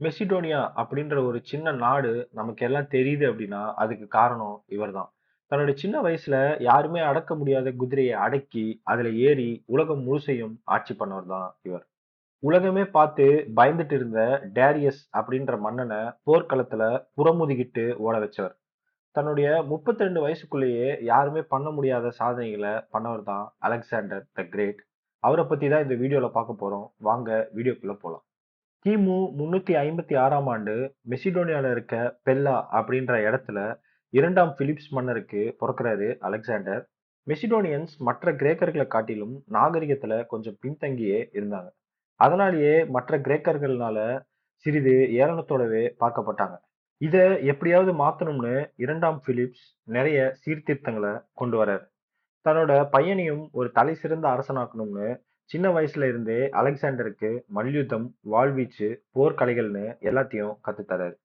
Macedonia அப்படின்ற ஒரு சின்ன நாடு நமக்கு எல்லாம் தெரியுது அப்படின்னா அதுக்கு காரணம் இவர்தான். தன்னுடைய சின்ன வயசுல யாருமே அடக்க முடியாத குதிரையை அடக்கி அதுல ஏறி உலகம் முழுசையும் ஆட்சி பண்ணவர் தான் இவர். உலகமே பார்த்து பயந்துட்டு இருந்த டேரியஸ் அப்படின்ற மன்னனை போர்க்களத்துல புறமுதுகிட்டு ஓட வச்சவர். தன்னுடைய 32 வயசுக்குள்ளேயே யாருமே பண்ண முடியாத சாதனைகளை பண்ணவர் தான் அலெக்சாண்டர் த கிரேட். அவரை பத்தி தான் இந்த வீடியோல பார்க்க போறோம். வாங்க வீடியோக்குள்ள போலாம். கிமு 356ஆம் ஆண்டு மெசிடோனியால இருக்க பெல்லா அப்படின்ற இடத்துல இரண்டாம் பிலிப்ஸ் மன்னருக்கு பிறக்கிறாரு அலெக்சாண்டர். மெசிடோனியன்ஸ் மற்ற கிரேக்கர்களை காட்டிலும் நாகரிகத்துல கொஞ்சம் பின்தங்கியே இருந்தாங்க. அதனாலேயே மற்ற கிரேக்கர்கள்னால சிறிது ஏளனத்தோடவே பார்க்கப்பட்டாங்க. இதை எப்படியாவது மாத்தணும்னு இரண்டாம் பிலிப்ஸ் நிறைய சீர்திருத்தங்களை கொண்டு வராரு. தன்னோட பையனையும் ஒரு தலை சிறந்த அரசனாக்கணும்னு சின்ன வயசுல இருந்தே அலெக்சாண்டருக்கு மல்யுத்தம், வாழ்வீச்சு, போர்க்கலைகள்னு எல்லாத்தையும் கத்துத்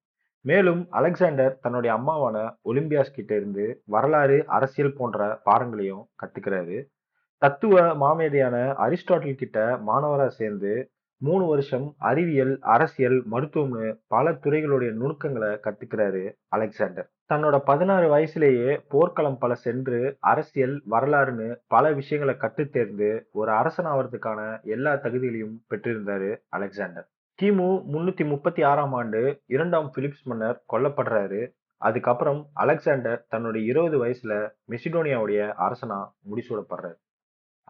மேலும் அலெக்சாண்டர் தன்னுடைய அம்மாவான ஒலிம்பியாஸ் கிட்ட இருந்து வரலாறு, அரசியல் போன்ற பாடங்களையும் கத்துக்கிறாரு. தத்துவ மாமேதையான அரிஸ்டாட்டில் கிட்ட மாணவரா சேர்ந்து மூணு வருஷம் அறிவியல், அரசியல், மருத்துவம்னு பல துறைகளுடைய நுணுக்கங்களை கத்துக்கிறாரு அலெக்சாண்டர். தன்னோட 16 வயசுலேயே போர்க்களம் பல சென்று அரசியல், வரலாறுன்னு பல விஷயங்களை கற்று தேர்ந்து ஒரு அரசன் ஆவறதுக்கான எல்லா தகுதிகளையும் பெற்றிருந்தாரு அலெக்சாண்டர். கிமு 336ஆம் ஆண்டு இரண்டாம் பிலிப்ஸ் மன்னர் கொல்லப்படுறாரு. அதுக்கப்புறம் அலெக்சாண்டர் தன்னுடைய 20 வயசுல மெசிடோனியாவுடைய அரசனா முடிசூடப்படுறாரு.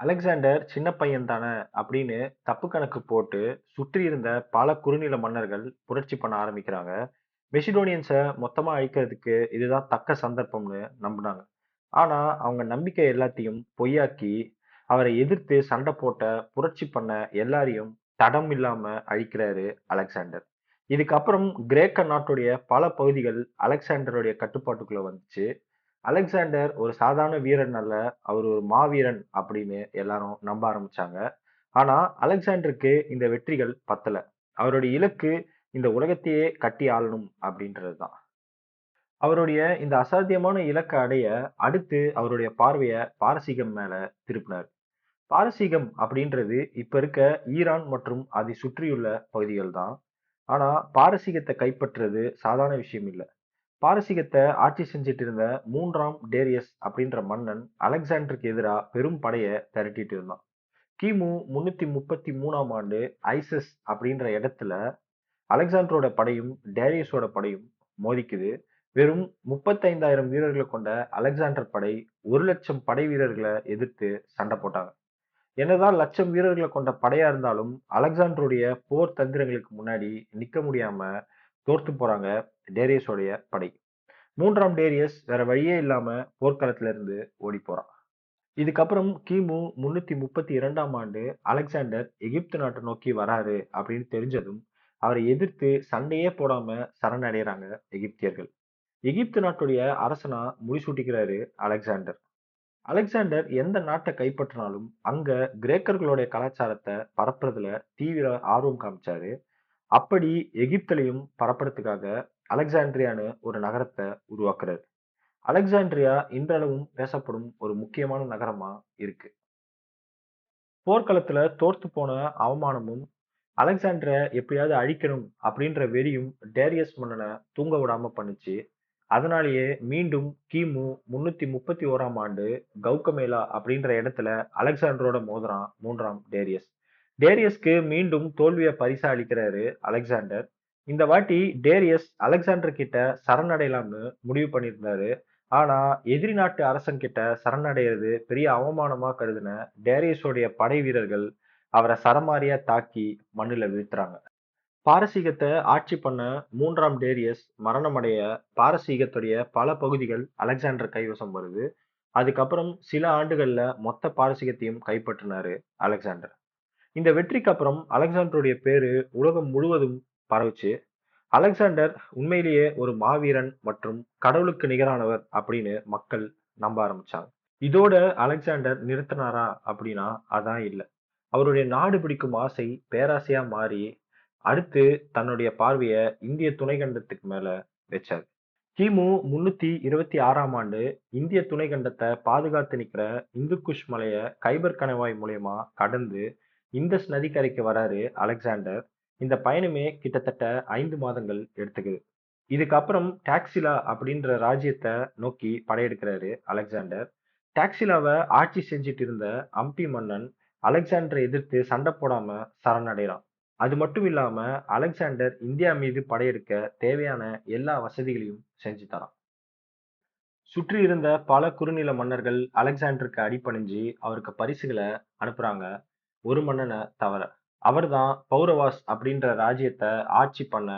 அலெக்சாண்டர் சின்ன பையன் தானே அப்படின்னு தப்பு கணக்கு போட்டு சுற்றி இருந்த பல குறுநில மன்னர்கள் புரட்சி பண்ண ஆரம்பிக்கிறாங்க. மெசிடோனியன்ஸை மொத்தமாக அழிக்கிறதுக்கு இதுதான் தக்க சந்தர்ப்பம்னு நம்பினாங்க ஆனால் அவங்க நம்பிக்கை எல்லாத்தையும் பொய்யாக்கி அவரை எதிர்த்து சண்டை போட்ட, புரட்சி பண்ண எல்லாரையும் தடம் இல்லாம அழிக்கிறாரு அலெக்சாண்டர். இதுக்கப்புறம் கிரேக்க நாட்டுடைய பல பகுதிகள் அலெக்சாண்டருடைய கட்டுப்பாட்டுக்குள்ள வந்துச்சு. அலெக்சாண்டர் ஒரு சாதாரண வீரன் அல்ல, அவர் ஒரு மாவீரன் அப்படின்னு எல்லாரும் நம்ப ஆரம்பிச்சாங்க. ஆனா அலெக்சாண்டருக்கு இந்த வெற்றிகள் பத்தல. அவருடைய இலக்கு இந்த உலகத்தையே கட்டி ஆளணும் அப்படின்றது தான். அவருடைய இந்த அசாத்தியமான இலக்கை அடைய அடுத்து அவருடைய பார்வையை பாரசீகம் மேல திருப்பினார். பாரசீகம் அப்படின்றது இப்ப இருக்க ஈரான் மற்றும் அதை சுற்றியுள்ள பகுதிகள் தான். ஆனா பாரசீகத்தை கைப்பற்றுறது சாதாரண விஷயம் இல்லை பாரசீகத்தை ஆட்சி செஞ்சிட்டு இருந்த மூன்றாம் டேரியஸ் அப்படின்ற மன்னன் அலெக்சாண்டருக்கு எதிராக பெரும் படையை திரட்டிட்டு இருந்தான். கிமு 333ஆம் ஆண்டு ஐசஸ் அப்படின்ற இடத்துல அலெக்சாண்டரோட படையும் டேரியஸோட படையும் மோதிக்குது. வெறும் 35,000 வீரர்களை கொண்ட அலெக்சாண்டர் படை ஒரு லட்சம் படை வீரர்களை எதிர்த்து சண்டை போட்டாங்க. என்னதான் லட்சம் வீரர்களை கொண்ட படையா இருந்தாலும் அலெக்சாண்டருடைய போர் தந்திரங்களுக்கு முன்னாடி நிக்க முடியாம தோற்று போறாங்க டேரியஸோடைய படை. மூன்றாம் டேரியஸ் வேற வழியே இல்லாம போர்க்களத்துல இருந்து ஓடி போறான். இதுக்கப்புறம் கிமு 332ஆம் ஆண்டு அலெக்சாண்டர் எகிப்து நாட்டை நோக்கி வராரு அப்படின்னு தெரிஞ்சதும் அவரை எதிர்த்து சண்டையே போடாம சரணடைகிறாங்க எகிப்தியர்கள். எகிப்து நாட்டுடைய அரசனா முடிசூட்டிக்கிறாரு அலெக்சாண்டர். அலெக்சாண்டர் எந்த நாட்டை கைப்பற்றினாலும் அங்க கிரேக்கர்களுடைய கலாச்சாரத்தை பரப்புறதுல தீவிர ஆர்வம் காமிச்சாரு. அப்படி எகிப்திலையும் பரப்புறதுக்காக அலெக்சாண்ட்ரியான்னு ஒரு நகரத்தை உருவாக்குறாரு. அலெக்சாண்ட்ரியா இன்றளவும் பேசப்படும் ஒரு முக்கியமான நகரமா இருக்கு. போர்க்களத்துல தோர்த்து போன அவமானமும், அலெக்சாண்டர எப்படியாவது அழிக்கணும் அப்படின்ற வெறியும் டேரியஸ் மன்னனை தூங்க விடாம பண்ணுச்சு. அதனாலேயே மீண்டும் கிமு 331ஆம் ஆண்டு கௌகமேலா அப்படின்ற இடத்துல அலெக்சாண்டரோட மோதுறான் மூன்றாம் டேரியஸ். டேரியஸ்க்கு மீண்டும் தோல்வியை பரிசா அளிக்கிறாரு அலெக்சாண்டர். இந்த வாட்டி டேரியஸ் அலெக்சாண்டர் கிட்ட சரணடையலாம்னு முடிவு பண்ணியிருந்தாரு. ஆனா எதிரி நாட்டு அரசன் சரணடைகிறது பெரிய அவமானமா கருதின டேரியஸோடைய படை வீரர்கள் அவரை சரமாரியா தாக்கி மண்ணில் வீழ்த்துறாங்க. பாரசீகத்தை ஆட்சி பண்ண மூன்றாம் டேரியஸ் மரணமடைய பாரசீகத்துடைய பல பகுதிகள் அலெக்சாண்டர் கைவசம் வருது. அதுக்கப்புறம் சில ஆண்டுகள்ல மொத்த பாரசீகத்தையும் கைப்பற்றினாரு அலெக்சாண்டர். இந்த வெற்றிக்கு அப்புறம் அலெக்சாண்டருடைய பேரு உலகம் முழுவதும் பரவுச்சு. அலெக்சாண்டர் உண்மையிலேயே ஒரு மாவீரன் மற்றும் கடவுளுக்கு நிகரானவர் அப்படின்னு மக்கள் நம்ப ஆரம்பிச்சாங்க. இதோட அலெக்சாண்டர் நிறுத்தினாரா அப்படின்னா அதான் இல்ல. அவருடைய நாடு பிடிக்கும் ஆசை பேராசையா மாறி அடுத்து தன்னுடைய பார்வைய இந்திய துணைக்கண்டத்துக்கு மேல வச்சாரு. கிமு 326ஆம் ஆண்டு இந்திய துணைக்கண்டத்தை பாதுகாத்து நிக்கிற இந்துக்குஷ் மலைய கைபர் கணவாய் மூலியமா கடந்து இந்தஸ் நதிக்கரைக்கு வராரு அலெக்சாண்டர். இந்த பயணமே கிட்டத்தட்ட ஐந்து மாதங்கள் எடுத்துக்குது இதுக்கப்புறம் டாக்ஸிலா அப்படின்ற ராஜ்யத்தை நோக்கி படையெடுக்கிறாரு அலெக்சாண்டர் டாக்ஸிலாவை ஆட்சி செஞ்சுட்டு இருந்த அம்பி மன்னன் அலெக்சாண்டரை எதிர்த்து சண்டை போடாம சரணடைறான். அது மட்டும் இல்லாம அலெக்சாண்டர் இந்தியா மீது படையெடுக்க தேவையான எல்லா வசதிகளையும் செஞ்சு தரான். சுற்றி இருந்த பல குறுநில மன்னர்கள் அலெக்சாண்டருக்கு அடிபணிஞ்சு அவருக்கு பரிசுகளை அனுப்புறாங்க. ஒரு மன்னனை தவிர அவர்தான் பௌரவாஸ் அப்படின்ற ராஜ்யத்தை ஆட்சி பண்ண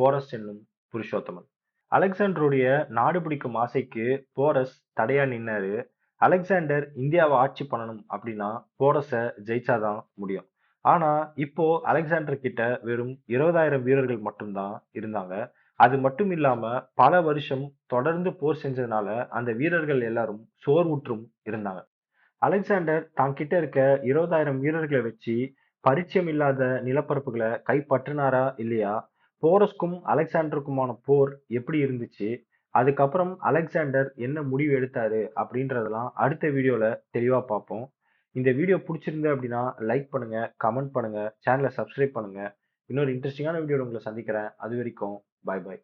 போரஸ் என்னும் புருஷோத்தமன். அலெக்சாண்டருடைய நாடு பிடிக்கும் ஆசைக்கு போரஸ் தடையா நின்னாரு. அலெக்சாண்டர் இந்தியாவை ஆட்சி பண்ணணும் அப்படின்னா போரஸை ஜெயிச்சாதான் முடியும். ஆனா இப்போ அலெக்சாண்டர் கிட்ட வெறும் இருபதாயிரம் வீரர்கள் மட்டும்தான் இருந்தாங்க. அது மட்டும் இல்லாம பல வருஷம் தொடர்ந்து போர் செஞ்சதுனால அந்த வீரர்கள் எல்லாரும் சோர்வுற்றும் இருந்தாங்க. அலெக்சாண்டர் தான் கிட்ட இருக்க இருபதாயிரம் வீரர்களை வச்சு பரிச்சயம் இல்லாத நிலப்பரப்புகளை கைப்பற்றினாரா இல்லையா? போரஸ்க்கும் அலெக்சாண்டருக்குமான போர் எப்படி இருந்துச்சு? அதுக்கப்புறம் அலெக்சாண்டர் என்ன முடிவு எடுத்தாரு அப்படின்றதெல்லாம் அடுத்த வீடியோல தெளிவா பார்ப்போம். இந்த வீடியோ பிடிச்சிருந்து அப்படின்னா லைக் பண்ணுங்க கமெண்ட் பண்ணுங்க சேனலை சப்ஸ்கிரைப் பண்ணுங்க. இன்னொரு இன்ட்ரெஸ்டிங்கான வீடியோவில் உங்களை சந்திக்கிறேன். அது வரைக்கும் பாய் பாய்.